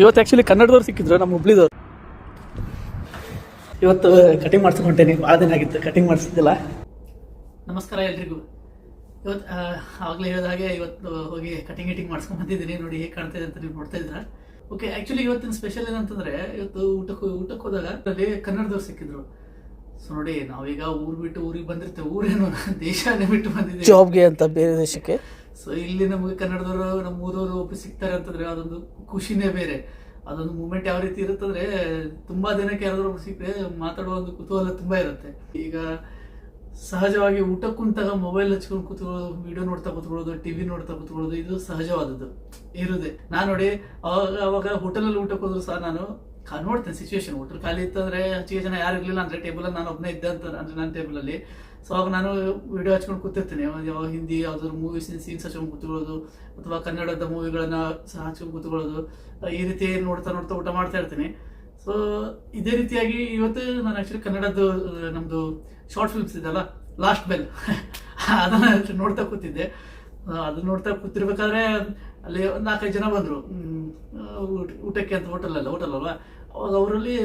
ಇವತ್ತು ಆ್ಯಕ್ಚುಲಿ ಕನ್ನಡದವ್ರು ಸಿಕ್ಕಿದ್ರು ನಮ್ಮ ಹುಬ್ಳಿದವ್ರು. ಇವತ್ತು ಕಟಿಂಗ್ ಮಾಡಿಸ್ಕೊಂಡೇನಿ ಭಾಳ ದಿನ ಆಗಿತ್ತು ಕಟಿಂಗ್ ಮಾಡಿಸಿದ್ದಿಲ್ಲ. ನಮಸ್ಕಾರ ಎಲ್ರಿಗೂ. ಇವತ್ತು ಆಗಲೇ ಹೇಳಿದ ಹಾಗೆ ಇವತ್ತು ಹೋಗಿ ಕಟಿಂಗ್ ಗಿಟಿಂಗ್ ಮಾಡ್ಸ್ಕೊಂಡು ಬಂದಿದ್ದೀನಿ ನೋಡಿ ಹೇಗೆ ಕಾಣ್ತಾ ಇದೆ ಅಂತ ನೀವು ನೋಡ್ತಾ ಇದ್ದೀರಾ? ಓಕೆ ಆ್ಯಕ್ಚುಲಿ ಇವತ್ತಿನ ಸ್ಪೆಷಲ್ ಏನಂತಂದರೆ ಇವತ್ತು ಊಟಕ್ಕೆ ಊಟಕ್ಕೆ ಹೋದಾಗ ಅಲ್ಲಿ ಕನ್ನಡದವ್ರು ಸಿಕ್ಕಿದ್ರು. ಸೊ ನೋಡಿ ನಾವೀಗ ಊರು ಬಿಟ್ಟು ಊರಿಗೆ ಬಂದಿರ್ತೇವೆ ಊರೇನು ದೇಶನೇ ಬಿಟ್ಟು ಬಂದಿದ್ದೀವಿ. ಜಾಬ್ಗೆ ಅಂತ ಬೇರೆ ದೇಶಕ್ಕೆ. ಸೊ ಇಲ್ಲಿ ನಮಗೆ ಕನ್ನಡದವರು, ನಮ್ಮ ಊರವರು ಒಬ್ಬರು ಸಿಗ್ತಾರೆ ಅಂತಂದ್ರೆ ಅದೊಂದು ಖುಷಿನೇ ಬೇರೆ. ಅದೊಂದು ಮೂಮೆಂಟ್ ಯಾವ ರೀತಿ ಇರುತ್ತಂದ್ರೆ ತುಂಬಾ ದಿನಕ್ಕೆ ಯಾರಾದ್ರೂ ಒಬ್ರು ಸಿಕ್ಕರೆ ಮಾತಾಡುವ ಒಂದು ಕುತೂಹಲ ತುಂಬಾ ಇರುತ್ತೆ. ಈಗ ಸಹಜವಾಗಿ ಊಟ ಮೊಬೈಲ್ ಹಚ್ಕೊಂಡು ಕೂತ್ಕೊಳ್ಳೋದು ವಿಡಿಯೋ ನೋಡ್ತಾ ಕೂತ್ಕೊಳ್ಳೋದು ಟಿವಿ ನೋಡ್ತಾ ಕೂತ್ಕೊಳ್ಳೋದು, ಇದು ಸಹಜವಾದದ್ದು. ಇರುದೆ. ನಾನು ನೋಡಿ ಅವಾಗ ಅವಾಗ ಹೋಟೆಲಲ್ಲಿ ಊಟಕ್ಕೆ ಹೋದ್ರು ಸಹ ನಾನು ನೋಡ್ತೇನೆ ಸಿಚುವೇಶನ್ ಹೋಟೆಲ್ ಖಾಲಿ ಇತ್ತಂದ್ರೆ ಹೆಚ್ಚಿಗೆ ಜನ ಯಾರು ಇರಲಿಲ್ಲ ಅಂದ್ರೆ ಟೇಬಲ್ ನಾನು ಒಬ್ಬನೇ ಇದ್ದೆ ಅಂತ ಅಂದ್ರೆ ನನ್ನ ಟೇಬಲ್ ಅಲ್ಲಿ. ಸೊ ಅವಾಗ ನಾನು ವಿಡಿಯೋ ಹಚ್ಕೊಂಡು ಕೂತಿರ್ತೀನಿ. ಯಾವಾಗ ಹಿಂದಿ ಯಾವ್ದಾದ್ರು ಮೂವೀಸ್ ಸೀನ್ಸ್ ಹಚ್ಕೊಂಡು ಕೂತ್ಕೊಳ್ಳೋದು, ಅಥವಾ ಕನ್ನಡದ ಮೂವಿಗಳನ್ನ ಸಹ ಹಚ್ಕೊಂಡು ಕೂತ್ಕೊಳ್ಳೋದು, ಈ ರೀತಿ ನೋಡ್ತಾ ನೋಡ್ತಾ ಊಟ ಮಾಡ್ತಾ ಇರ್ತೀನಿ. ಸೊ ಇದೇ ರೀತಿಯಾಗಿ ಇವತ್ತು ನಾನು ಆಕ್ಚುಲಿ ಕನ್ನಡದ್ದು ನಮ್ಮದು ಶಾರ್ಟ್ ಫಿಲ್ಮ್ಸ್ ಇದೆಲ್ಲ ಲಾಸ್ಟ್ ಬೆಲ್ ಅದನ್ನ ನೋಡ್ತಾ ಕೂತಿದ್ದೆ. ಅದನ್ನ ನೋಡ್ತಾ ಕೂತಿರ್ಬೇಕಾದ್ರೆ ಅಲ್ಲಿ ಒಂದು ನಾಲ್ಕೈದು ಜನ ಬಂದ್ರು. ಊಟ- ಊಟಕ್ಕೆ ಅಂತ ಹೋಟೆಲ್ ಅಲ್ಲ ಹೋಟೆಲ್ ಅಲ್ವಾ? ಅವಾಗ ಅವರಲ್ಲಿ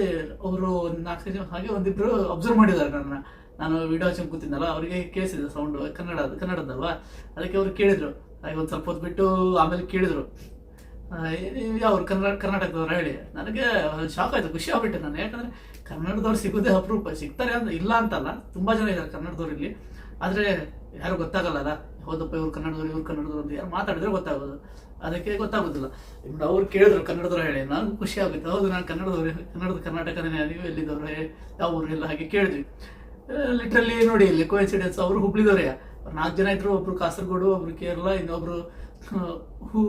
ಅವರು ನಾಲ್ಕು ಜನ ಹಾಗೆ ಒಂದಿಬ್ರು ಅಬ್ಸರ್ವ್ ಮಾಡಿದ್ದಾರೆ ನನ್ನ ನಾನು ವಿಡಿಯೋ ಹಚ್ಚಿ ಕೂತಿದ್ದಲ್ಲ ಅವರಿಗೆ ಕೇಳಿಸಿದೆ ಸೌಂಡ್ ಕನ್ನಡ, ಕನ್ನಡದಲ್ವಾ? ಅದಕ್ಕೆ ಅವ್ರು ಕೇಳಿದ್ರು. ಹಾಗೆ ಒಂದು ಸ್ವಲ್ಪ ಹೊತ್ತು ಬಿಟ್ಟು ಆಮೇಲೆ ಕೇಳಿದ್ರು. ಅವ್ರು ಕನ್ನಡ, ಕರ್ನಾಟಕದವ್ರು ಹೇಳಿ. ನನಗೆ ಶಾಕ್ ಆಯ್ತು, ಖುಷಿ ಆಗ್ಬಿಟ್ಟೆ ನಾನು. ಯಾಕಂದ್ರೆ ಕನ್ನಡದವ್ರು ಸಿಗೋದೇ ಅಪರೂಪ. ಸಿಗ್ತಾರೆ ಅಂತ ಇಲ್ಲ ಅಂತಲ್ಲ, ತುಂಬಾ ಜನ ಇದ್ದಾರೆ ಕನ್ನಡದವ್ರು ಇಲ್ಲಿ. ಆದ್ರೆ ಯಾರು ಗೊತ್ತಾಗಲ್ಲ ಹೌದಪ್ಪ ಇವ್ರು ಕನ್ನಡದವ್ರು ಇವ್ರು ಕನ್ನಡದವ್ರು ಅಂತ ಯಾರು ಮಾತಾಡಿದ್ರೆ ಗೊತ್ತಾಗೋದು. ಅದಕ್ಕೆ ಗೊತ್ತಾಗೋದಿಲ್ಲ. ಇನ್ನು ಅವ್ರು ಕೇಳಿದ್ರು ಕನ್ನಡದವ್ರು ಹೇಳಿ, ನನಗೂ ಖುಷಿ ಆಗುತ್ತೆ. ಹೌದು, ನಾನು ಕನ್ನಡದವ್ರು, ಕನ್ನಡದ ಕರ್ನಾಟಕನೇ, ನೀವು ಎಲ್ಲಿದ್ದವ್ರು, ಯಾವ ಊರು ಎಲ್ಲ ಹಾಗೆ ಕೇಳಿದ್ವಿ. ಲಿಟ್ರಲ್ಲಿ ನೋಡಿ, ಇಲ್ಲಿ ಕೋಇನ್ಸಿಡೆನ್ಸ್ ಅವರು ಹುಬ್ಳಿದವ್ರೆ ನಾಲ್ಕು ಜನ ಇದ್ರು, ಒಬ್ರು ಕಾಸರಗೋಡು, ಒಬ್ರು ಕೇರಳ, ಇನ್ನೊಬ್ರು, ಹೂ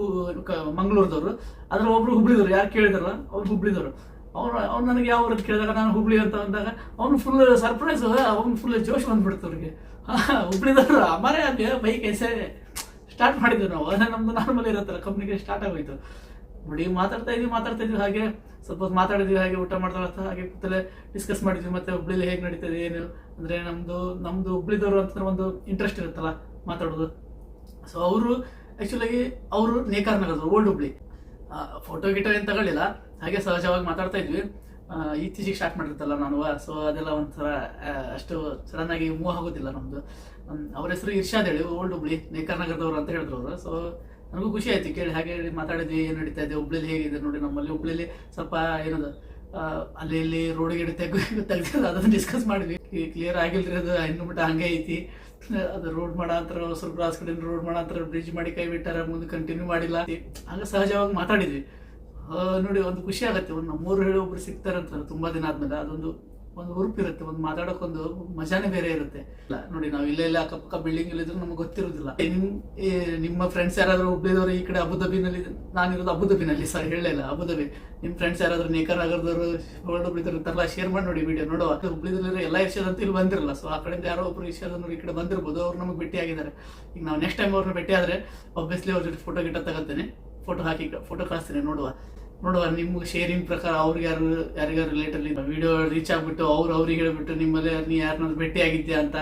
ಮಂಗಳೂರದವ್ರು. ಅದ್ರ ಒಬ್ರು ಹುಬ್ಳಿದವ್ರು, ಯಾರು ಕೇಳಿದಾರಲ್ಲ? ಅವ್ರು ಹುಬ್ಳಿದವ್ರು. ಅವ್ರು ಅವ್ನು ನನಗೆ ಯಾವ ಊರಲ್ಲಿ ಕೇಳಿದಾಗ ನಾನು ಹುಬ್ಳಿ ಅಂತ ಅಂದಾಗ, ಅವ್ನು ಫುಲ್ ಸರ್ಪ್ರೈಸ್ ಅವ್ನು ಫುಲ್ ಜೋಶ್ ಬಂದ್ಬಿಡ್ತು ಅವ್ರಿಗೆ. ಹುಬ್ಳಿದವರು ಅಮರೇ ಅದೇ ಬೈಕ್ ಎಸೆ ಸ್ಟಾರ್ಟ್ ಮಾಡಿದ್ವಿ ನಾವು. ಅದೇ ನಮ್ದು ನಾರ್ಮಲ್ ಇರತ್ತಲ್ಲ ಕಂಪ್ನಿಗೆ ಸ್ಟಾರ್ಟ್ ಆಗೋಯ್ತು. ನೋಡಿ, ಮಾತಾಡ್ತಾ ಇದ್ವಿ ಮಾತಾಡ್ತಾ ಇದ್ವಿ, ಹಾಗೆ ಸ್ವಲ್ಪ ಮಾತಾಡಿದ್ವಿ, ಹಾಗೆ ಊಟ ಮಾಡ್ತಾ ಹಾಗೆ ಕೂತಲ್ಲೇ ಡಿಸ್ಕಸ್ ಮಾಡಿದ್ವಿ, ಮತ್ತೆ ಹುಬ್ಳಿಲಿ ಹೇಗೆ ನಡೀತದೆ, ಏನು? ಅಂದ್ರೆ ನಮ್ದು ನಮ್ದು ಹುಬ್ಳಿದವರು ಅಂತಂದ್ರೆ ಒಂದು ಇಂಟ್ರೆಸ್ಟ್ ಇರುತ್ತಲ್ಲ ಮಾತಾಡೋದು. ಸೊ ಅವರು ಆಕ್ಚುಲಾಗಿ ಅವರು ನೇಕಾರ್ ನಗರದವ್ರು ಓಲ್ಡ್ ಹುಬ್ಳಿ ಫೋಟೋ ಗಿಟೋ ಏನು ತಗೊಳ್ಳಿಲ್ಲ. ಹಾಗೆ ಸಹಜವಾಗಿ ಮಾತಾಡ್ತಾ ಇದ್ವಿ. ಇತ್ತೀಚೆಗೆ ಸ್ಟಾರ್ಟ್ ಮಾಡಿರ್ತಲ್ಲ ನಾನು ಸೊ ಅದೆಲ್ಲ ಒಂಥರ ಅಷ್ಟು ಆಗಿ ಮೂವ್ ಆಗೋದಿಲ್ಲ ನಮ್ದು. ಅವ್ರ ಹೆಸರು ಇರ್ಷಾದ್ ಹೇಳಿ ಓಲ್ಡ್ ಹುಬ್ಳಿ, ನೇಕಾರ್ ನಗರದವ್ರು ಅಂತ ಹೇಳಿದ್ರು ಅವರು. ಸೊ ನನಗೂ ಖುಷಿ ಆಯ್ತು ಕೇಳಿ, ಹಾಗೆ ಮಾತಾಡಿದ್ವಿ, ಏನು ನಡೀತಾ ಇದೆ, ಹುಬ್ಳಿಲಿ ಹೇಗಿದೆ ನೋಡಿ ನಮ್ಮಲ್ಲಿ. ಹುಬ್ಳಿಲಿ ಸ್ವಲ್ಪ ಏನದು ಅಲ್ಲಿ ಇಲ್ಲಿ ರೋಡ್ ಗಿಡ ತೆಗ್ ತೆಗ್ದಿದ್ದು ಅದನ್ನ ಡಿಸ್ಕಸ್ ಮಾಡಿದ್ವಿ. ಕ್ಲಿಯರ್ ಆಗಿಲ್ರಿ ಅದು ಇನ್ನು ಬಿಟ್ಟು ಹಂಗೆ ಐತಿ. ಅದು ರೋಡ್ ಮಾಡಾಂತರ ಹೊಸರು ಕ್ರಾಸ್ ಕಡೆ ರೋಡ್ ಮಾಡಾಂತರ ಬ್ರಿಡ್ಜ್ ಮಾಡಿ ಕೈ ಬಿಟ್ಟಾರ, ಮುಂದೆ ಕಂಟಿನ್ಯೂ ಮಾಡಿಲ್ಲ. ಹಾಗೆ ಸಹಜವಾಗಿ ಮಾತಾಡಿದ್ವಿ. ನೋಡಿ ಒಂದು ಖುಷಿ ಆಗುತ್ತೆ. ಒಂದು ನಮ್ಮೂರು ಹೇಳಿ ಒಬ್ರು ಸಿಗ್ತಾರೆ ತುಂಬಾ ದಿನ ಆದ್ಮೇಲೆ. ಅದೊಂದು ಒಂದು ಉರುಪಿರುತ್ತೆ ಇರುತ್ತೆ ಒಂದು ಮಾತಾಡೋಕ್ಕೊಂದು ಮಜಾನೇ ಬೇರೆ ಇರುತ್ತೆ. ಇಲ್ಲ. ನೋಡಿ ನಾವು ಇಲ್ಲೇ ಇಲ್ಲ ಅಕ್ಕಪಕ್ಕ ಬಿಲ್ಡಿಂಗ್ ಇಲ್ಲಿದ್ರು ನಮಗೆ ಗೊತ್ತಿರೋದಿಲ್ಲ. ನಿಮ್ಮ ಫ್ರೆಂಡ್ಸ್ ಯಾರಾದ್ರೂ ಹುಬ್ಳಿದವರು ಈ ಕಡೆ ಅಬುದಾಬಿನಲ್ಲಿ ನಾನಿರೋದು ಅಬುದಾಬಿನಲ್ಲಿ ಸರ್ ಹೇಳಲಿಲ್ಲ ಅಬುದಾಬಿ. ನಿಮ್ಮ ಫ್ರೆಂಡ್ಸ್ ಯಾರಾದ್ರೂ ನೇಕರ್ ನಗರದವರು ವರ್ಲ್ಡ್ ಹುಬ್ಳಿದವ್ರು ಇರ್ತಾರಲ್ಲ ಶೇರ್ ಮಾಡಿ ನೋಡಿ ವಿಡಿಯೋ ನೋಡುವ. ಹುಬ್ಳಿದಲ್ಲಿರೋ ಎಲ್ಲ ಅಂತ ಇಲ್ಲಿ ಬಂದಿರಲ್ಲ. ಸೊ ಆ ಕಡೆಯಿಂದ ಯಾರೋ ಒಬ್ರು ಇಷ್ಟಾದ್ರು ಈ ಕಡೆ ಬಂದಿರ್ಬೋದು. ಅವ್ರು ನಮಗೆ ಭೇಟಿ ಆಗಿದ್ದಾರೆ ಈಗ ನಾವು ನೆಕ್ಸ್ಟ್ ಟೈಮ್ ಅವ್ರನ್ನ ಭೇಟಿ ಆದ್ರೆ ಆಬ್ವಿಯಸ್ಲಿ ಅವ್ರ ಜೊತೆ ಫೋಟೋ ಗಿಟ್ಟ ತಗೋತೇನೆ. ಫೋಟೋ ಹಾಕಿ ಫೋಟೋ ಕಳಿಸ್ತೀನಿ ನೋಡುವ. ನೋಡುವ, ನಿಮ್ಗೆ ಶೇರಿಂಗ್ ಪ್ರಕಾರ ಅವ್ರಿಗೆ ಯಾರು ಯಾರಿಗಾರು ರಿಲೇಟ್ ಅಲ್ಲಿ ವಿಡಿಯೋ ರೀಚ್ ಆಗ್ಬಿಟ್ಟು ಅವ್ರು ಅವ್ರಿಗೆ ಹೇಳ್ಬಿಟ್ಟು ನಿಮ್ಮಲ್ಲಿ ನೀ ಯಾರನ್ನ ಭೇಟಿ ಆಗಿದ್ಯಾ ಅಂತ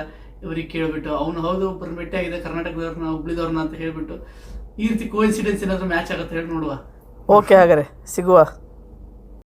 ಇವ್ರಿಗೆ ಕೇಳಿಬಿಟ್ಟು, ಅವ್ನು ಹೌದು ಒಬ್ಬರು ಭೇಟಿ ಆಗಿದೆ ಕರ್ನಾಟಕದವ್ರನ್ನ ಹುಬ್ಳಿದವ್ರನ್ನ ಅಂತ ಹೇಳಿಬಿಟ್ಟು ಈ ರೀತಿ ಕೋಇನ್ಸಿಡೆನ್ಸ್ ಏನಾದರೂ ಮ್ಯಾಚ್ ಆಗುತ್ತೆ ಹೇಳಿ ನೋಡುವ. ಓಕೆ ಹಾಗಾದ್ರೆ, ಸಿಗುವ.